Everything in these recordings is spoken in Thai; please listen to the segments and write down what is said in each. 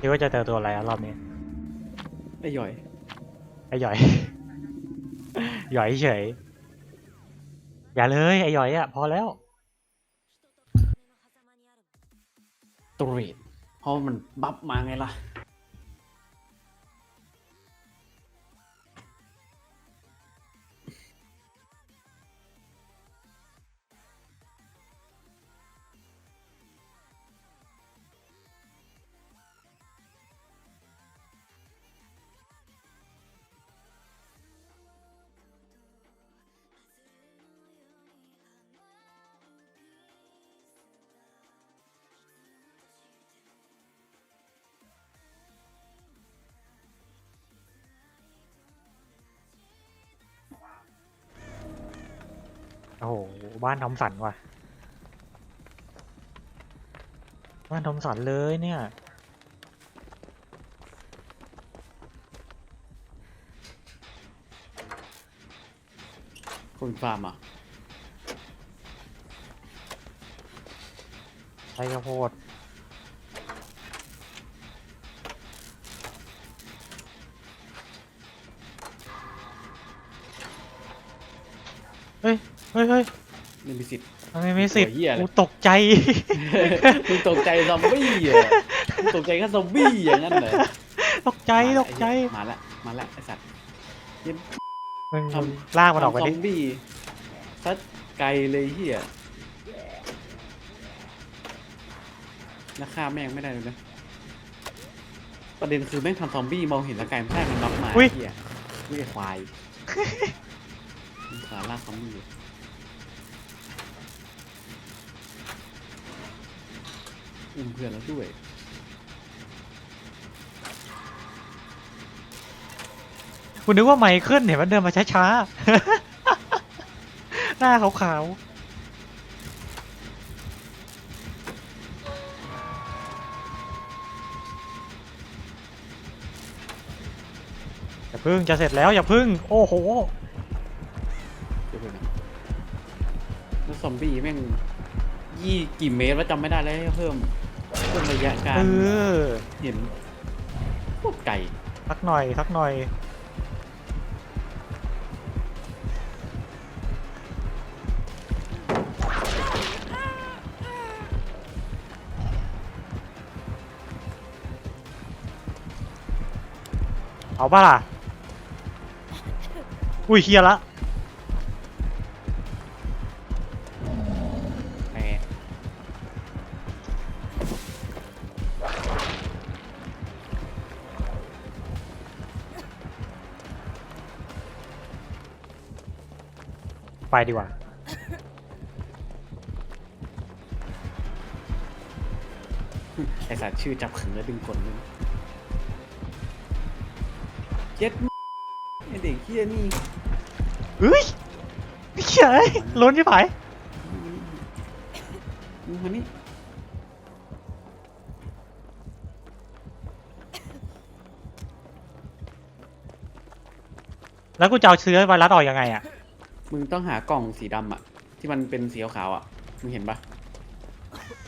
คิดว่าจะเจอตัวอะไรอะรอบนี้ไอ้หย่อย ไอ้หย่อย หย่อยเฉย อย่าเลยไอ้หย่อยอะพอแล้ว ตรีดเพราะมันบัฟมาไงล่ะ โอ้โห บ้านทอมสันว่ะ บ้านทอมสันเลยเนี่ย คุณฟาร์มอะไร่ข้าวโพด เฮ้ยเฮ้ยเฮ้ยไม่มีสิทธิ์มันไม่มีสิทธิ์โอ้ยเหี้ยเลย กูตกใจ มึงตกใจซอมบี้เหรอมึงตกใจแค่ซอมบี้อย่างนั้นเหรอตกใจตกใจมาละมาละไอสัตว์เย็นมึงทำมึงลากมันออกไปซดิอมบี้ซัดไกลเลยเฮียแล้วฆ่าแม่งไม่ได้เลยนะ ประเด็นคือแม่งทำซอมบี้มองเห็นแล้วกลายเป็นแค่มันน็อกมาอุ๊ย เฮียไม่ใช่ควายมันขาลากซอมบี้อยู่ อุ้มเพื่อนแล้วด้วยกูนึกว่าไมเคิลเห็นมันเดินมาช้าๆ หน้าขาวๆอย่าพึ่งจะเสร็จแล้วอย่าพึ่ง โอ้โห เดี๋ยวเพื่อนนะแล้วซอมบี้แม่ง ยี่กี่เมตรว่าจำไม่ได้แล้วให้เพิ่มเพิ่มระยะการเออเห็นโคตรไกลสักหน่อยสักหน่อย เอาป่ะล่ะ อุ้ยเฮียละ ไปดีกว่า ไอสัตว์ชื่อจับขึงแล้วดึงกดเลยเจ็ดไอเด็กเฮียนี่เฮ้ยเฮ้ยล้นที่ผายมึงมานี่แล้วกูจะเอาเชื้อไวรัสออกยังไงอะ มึงต้องหากล่องสีดำอะที่มันเป็นสีขาวๆอะมึงเห็นปะ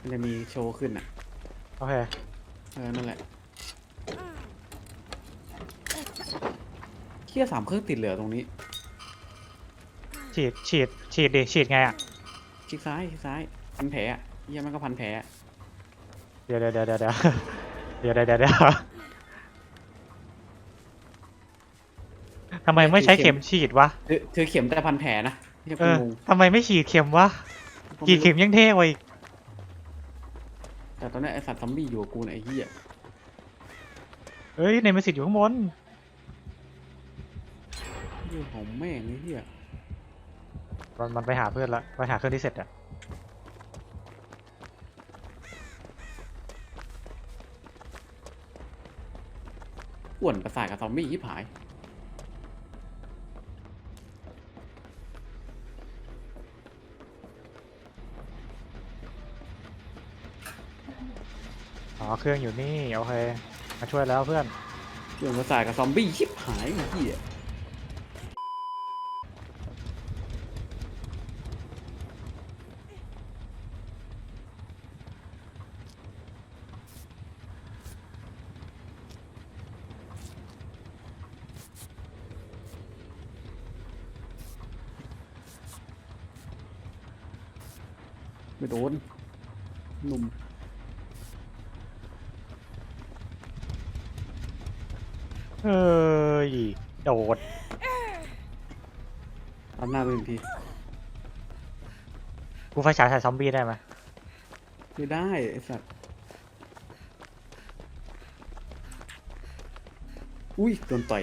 มันจะมีโชว์ขึ้นอะโอเค เออนั่นแหละเคียสามเครื่องติดเหลือตรงนี้ฉีด ฉีด ฉีดดิ ฉีดไงอะ คลิกซ้ายคลิกซ้ายพันแผลอะเฮียมันก็พันแผลอะ เดี๋ยวเดี๋ยวเดี๋ยวเดี๋ยวเดี๋ยวเดี๋ยวเดี๋ยว ทำไมไม่ใช้เข็มฉีดวะถือถือเข็มแต่พันแผลนะที่จะเอกูองงทำไมไม่ฉีดเข็มวะกี่เข็มยังเท่กว่าอีกแต่ตอนนี้ไอสัตว์ซอมบี้อยู่กับกูนะไอ้เหี้ยเฮ้ยในมันสิทธิ์อยู่ข้างบนเรื่องของแม่งไอ้เหี้ยมันมันไปหาเพื่อนละไปหาเครื่องที่เสร็จอะอ้วนประสาทกับซอมบี้ยิบหาย อ๋อเครื่องอยู่นี่โอเคมาช่วยแล้วเพื่อนเรื่องภาสากับซอมบี้ชิบหายไอ้เหี้ยไม่โดนหนุ่ม เฮ้ย โดดตามหน้าไปหนึ่งทีกูไฟฉายใส่ซอมบี้ได้ไหมไม่ได้ไอ้สัตว์ อุ้ยโดนต่อย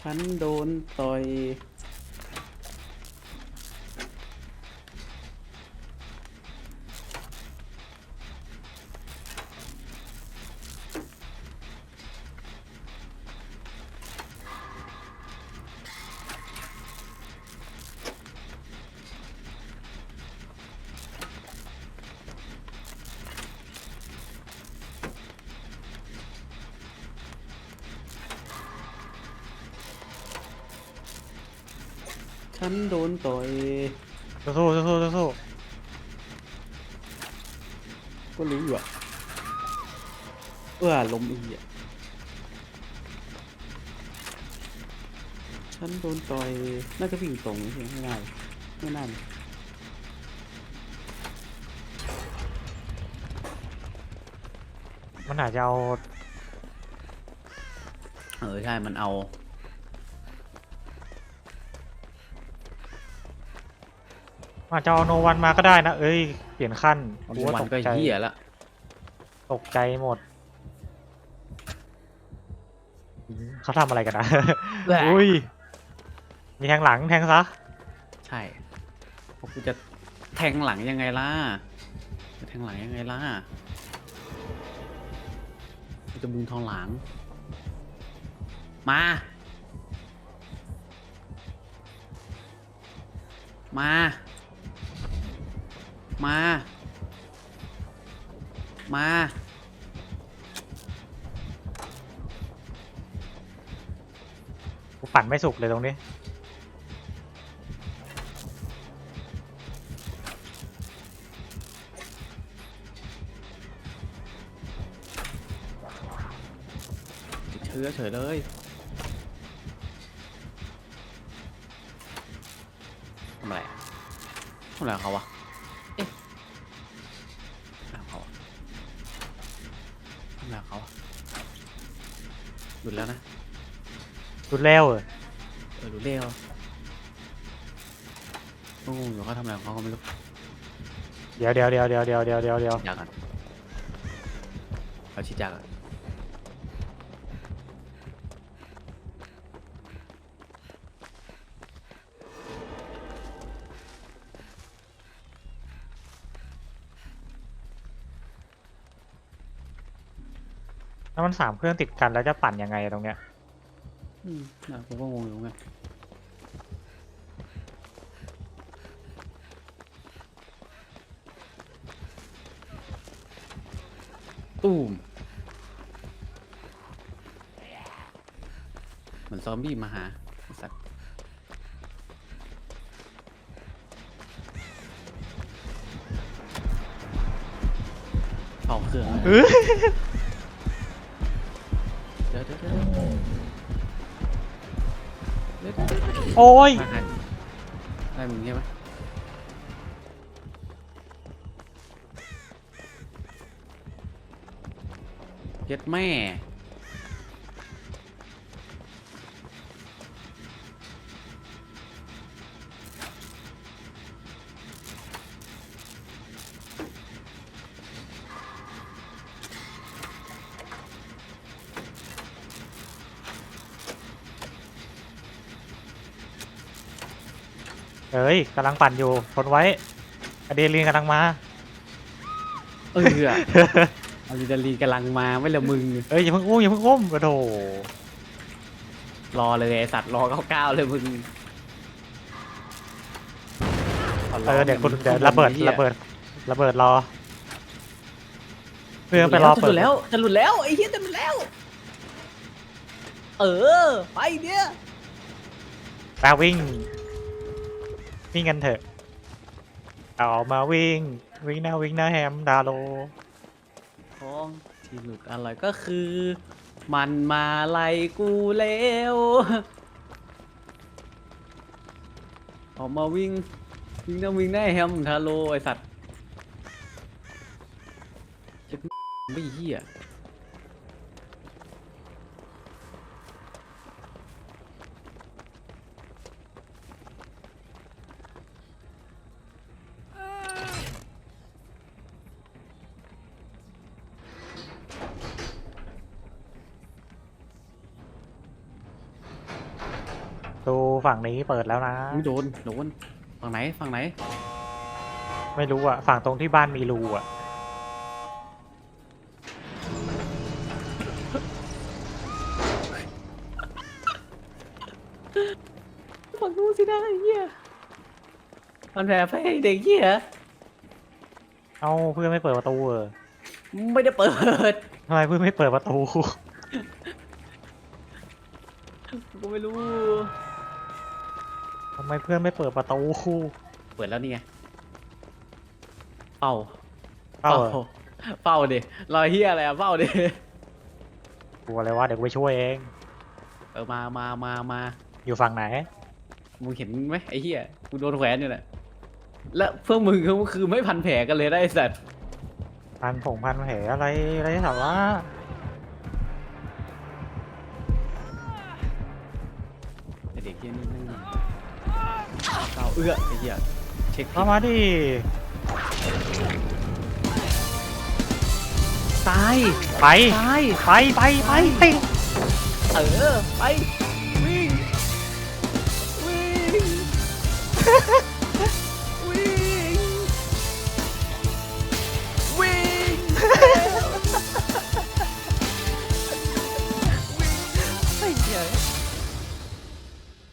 ฉันโดนต่อย ฉันโดนต่อยสู้สู้สู้สู้สู้ก็รู้อยู่อะเออล้มอีกอะฉันโดนต่อย น่าจะวิ่งตรงใช่ไหมไม่น่าไม่น่ามันอาจจะเอา เออใช่ มันเอา อาจจะเอาโนวันมาก็ได้นะ เอ้ย เปลี่ยนขั้นวันกูว่าวัตนกก็ใจเหี้ยละ ตกใจหมด เขาทำอะไรกันนะ อุ้ย มีแทงหลังแทงซะ ใช่เพราะกูจะแทงหลังยังไงล่ะจะแทงหลังยังไงล่ะกูจะบึงทองหลัง มา มา มา มา กูปั่นไม่สุกเลยตรงนี้ ติดเชื้อเฉยเลย ทำอะไรอะทำอะไรของเขาวะ เอ๊ะทำอะไรของเขาวะทำอะไรของเขาวะ หลุดแล้วนะรุดแล้วเหรอเออหลุดเร็วก็งงอยู่เขาทำอะไรของเขาก็ไม่รู้เดี๋ยวเดี๋ยวเดี๋ยวเดี๋ยวเดี๋ยวเดี๋ยวเดี๋ยวเดี๋ยวฉีดยากันเอาฉีดยากัน แล้วมันสามเครื่องติดกันแล้วจะปั่นยังไงตรงเนี้ยอืมน่ะผมก็งงอยู่เหมือนกันตูมเหมือนซอมบี้มาหาไอ้สัตว์เป่าเครื่องเลย เอ้ย โอ้ย ได้มึงใช่ไหมเย็ดแม่ เอ้ยกำลังปั่นอยู่ทนไว้อะดรีนาลีนกำลังมา เอออะอะดรีนาลีนกำลังมาไม่ละมึง เอ้ยอย่าเพิ่งอุ้มอย่าเพิ่งอุ้มกระโดรอเลยไอสัตว์รอเก้าๆเลยมึงเออเดี๋ยวคุณเดี๋ยวระเบิดระเบิดระเบิดรอเพื่อนไปรอจะหเปิลุดดแล้วจะหลุดแล้วไอ้เหี้ยจะหลุดแล้ว เออไปเนี่ยไปวิ่ง วิ่งกันเถอะเอามาวิ่ง วิ่งหน้าวิ่งหน้าแฮมดาโลของที่หลุดอร่อยก็คือ มันมาไล่กูแล้วออกมาวิ่ง วิ่งหนะวิ่งแน่แฮมทาโลไอสัตว์จ็บไม่เหี้ย ดูฝั่งนี้เปิดแล้วนะ อุ๊ยโดน โดน ฝั่งไหน ฝั่งไหน ไม่รู้อะฝั่งตรงที่บ้านมีรูอะฝั่งนู้นสินะไอ้เหี้ยมันแผลไปให้เด็กเหี้ย เอ้าเพื่อนไม่เปิดประตูเออไม่ได้เปิด ทำไมเพื่อนไม่เปิดประตู กูไม่รู้ทำไมเพื่อนไม่เปิดประตูเปิดแล้วนี่ไงเป้าเอ้าเป้าดิรอยเฮียอะไรอะเป้าดิกลัวอะไรวะเดี๋ยวกูไปช่วยเอง เออมามามามาอยู่ฝั่งไหน มึงเห็นไหมไอ้เฮียกูโดนแขวนอยู่แหละและเพื่อมึงก็คือไม่พันแผลกันเลยได้ไอ้สัตว์ พันผงพันแผลอะไรอะไรถามว่ อื้อไอ้เฮียเช็คเข้ามาดิตายไปตายไปไปไปไปเออไปวิ่งวิ่ง